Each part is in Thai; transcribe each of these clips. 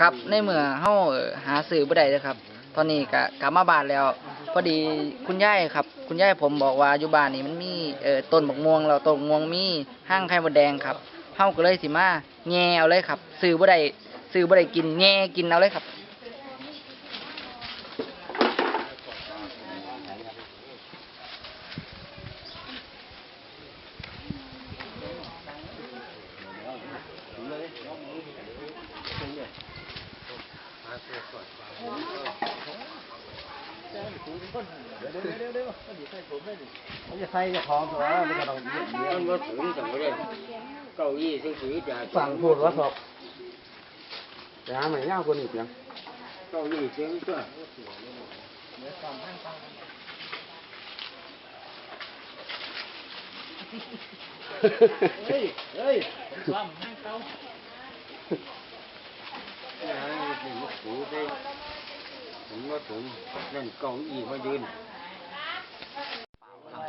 ครับ ในเมื่อเฮาหาซื้อบ่ได้เด้อครับ ตอนนี้ก็กลับมาบ้านแล้ว พอดีคุณยายครับ คุณยายผมบอกว่าอยู่บ้านนี่มันมีเอ่อต้นบักม่วงแล้วต้นบักม่วงมีห้างไข่มดแดงครับเฮาก็เลยสิมาแง่เอาเลยครับ ซื้อบ่ได้ซื้อบ่ได้กินแง่กินเอาเลยครับ มันจะใส่จะคล้องตัวมันก็ต้องเยอะมันมาถึงจังเลยเก้าอี้ซึ่งถือจะฝั่งพูดว่าศพแต่หาไม่ยากกว่านี้เพียงเก้าอี้เสียงตัวเฮ้ยเฮ้ยนะถึงถือได้ถึง ว่าถึงนั่นเก้าอี้มายืน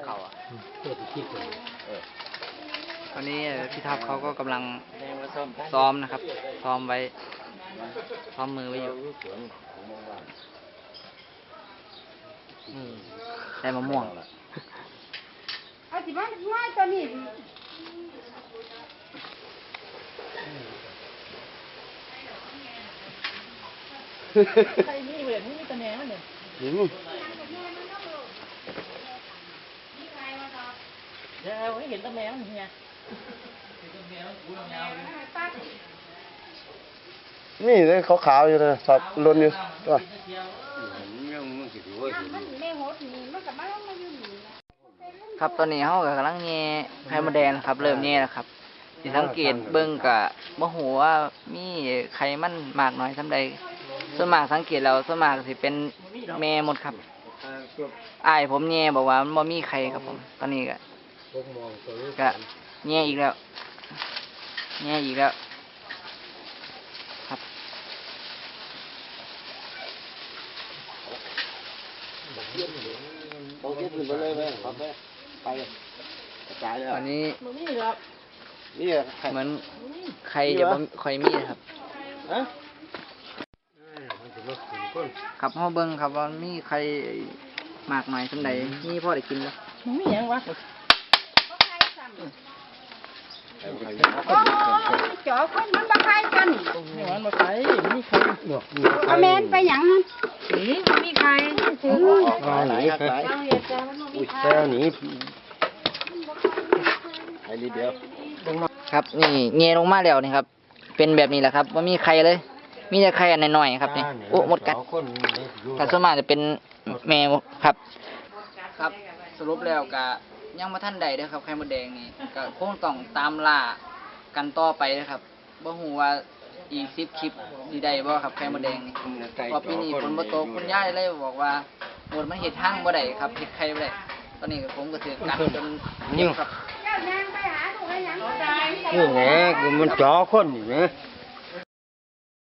เขาอะเปิดคิดเลยตอนนี้เอ่อพี่ทัพเขาก็กำลังซ้อมนะครับ ซ้อมไว้ ซ้อมมือไว้อยู่อืมได้มะม่วงเอาสิมาง่ายตัวนี้ ใครนี่เว้ยนี่มีแต่แหนมันเนี่ยนี่เดี๋ยวเอาให้เห็นแต่แหนมันเฮียนี่เลยขาวๆอยู่เลยสอบลนอยู่ตัวเห็นยังมันสิถือว่าเห็นมันแม่หดนี่มันก็มาลงมาอยู่นี่ล่ะครับตอนนี้เขาก็กำลังแง่ไข่มดแดงนะครับ เริ่มแง่แล้วครับสิสังเกตเบิ่งกะบ่ฮู้ว่ามีไข่มันมากน้อยซำใด ส่วนมากสังเกตแล้วส่วนมากสิเป็นแม่หมดครับอ้ายผมแง่บอกว่ามันบ่มีไข่ครับผม ตอนนี้ก็ก็แง่อีกแล้วแง่อีกแล้ว ครับเขาคิดถึงไปเลยไหมครับไปไปกระจายเลยตอนนี้มันมีหรอกนี่ใครเหมือนไข่จะบ่ค่อยมีนะครับ ฮะ มันจะมาถึง คนครับเฮาเบิ่งครับว่ามีไข่มากน้อยซำใดมีพอได้กินแล้วมันมีหยังวะบ่ใครซ้ำโอ้จ่อคนมันบ่ใครกันนี่มันมาใครมันมีใครเอาแม่นไปหยังหั่นอือบ่มีไข่ถึงมาไหนครับเอาเฮ็ดแต่มันบ่มีอุ้ยใครแค่นี้ไอ้นิดเดียวครับนี่เงยลงมาแล้วนี่ครับ เป็นแบบนี้แหละครับว่ามีไข่เลย มีแต่ไข่อันน้อยๆครับนี่โอ้หมดกัดคนอยู่แต่ส่วนมากจะเป็นแมวครับ ครับสรุปแล้วก็ยังมาท่านใดเด้อครับไข่มดแดงนี่ก็คงต้องตามล่ากันต่อไปนะครับบ่ฮู้ว่าอีก10คลิปสิได้บ่ครับไข่มดแดงนี่เพราะปีนี้ฝนบ่ตกคุณยายเลยบอกว่าหมดมันเฮ็ดทางบ่ได้ครับเฮ็ดไข่บ่ได้ตอนนี้ก็ผมก็ถือกัดจนเจ็บครับเจ้านางไปหาลูกให้หยังบ่ได้นี่แหละคือมันจ่อคนนี่นะเ